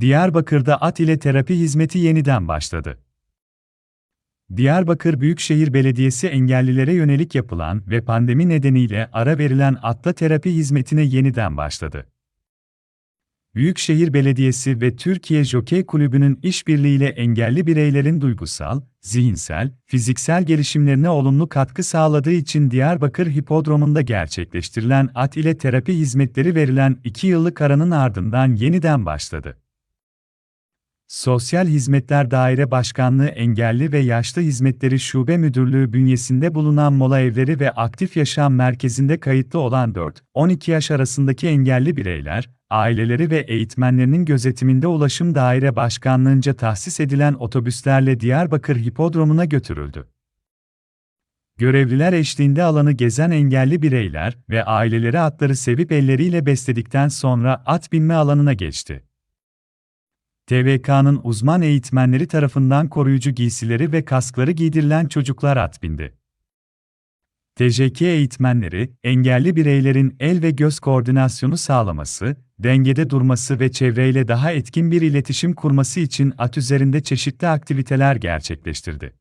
Diyarbakır'da at ile terapi hizmeti yeniden başladı. Diyarbakır Büyükşehir Belediyesi engellilere yönelik yapılan ve pandemi nedeniyle ara verilen atla terapi hizmetine yeniden başladı. Büyükşehir Belediyesi ve Türkiye Jokey Kulübü'nün işbirliğiyle engelli bireylerin duygusal, zihinsel, fiziksel gelişimlerine olumlu katkı sağladığı için Diyarbakır Hipodromu'nda gerçekleştirilen at ile terapi hizmetleri verilen 2 yıllık aranın ardından yeniden başladı. Sosyal Hizmetler Daire Başkanlığı Engelli ve Yaşlı Hizmetleri Şube Müdürlüğü bünyesinde bulunan mola evleri ve aktif yaşam merkezinde kayıtlı olan 4-12 yaş arasındaki engelli bireyler, aileleri ve eğitmenlerinin gözetiminde Ulaşım Daire Başkanlığınca tahsis edilen otobüslerle Diyarbakır Hipodromu'na götürüldü. Görevliler eşliğinde alanı gezen engelli bireyler ve aileleri atları sevip elleriyle besledikten sonra at binme alanına geçti. TVK'nın uzman eğitmenleri tarafından koruyucu giysileri ve kaskları giydirilen çocuklar at bindi. TJK eğitmenleri, engelli bireylerin el ve göz koordinasyonu sağlaması, dengede durması ve çevreyle daha etkin bir iletişim kurması için at üzerinde çeşitli aktiviteler gerçekleştirdi.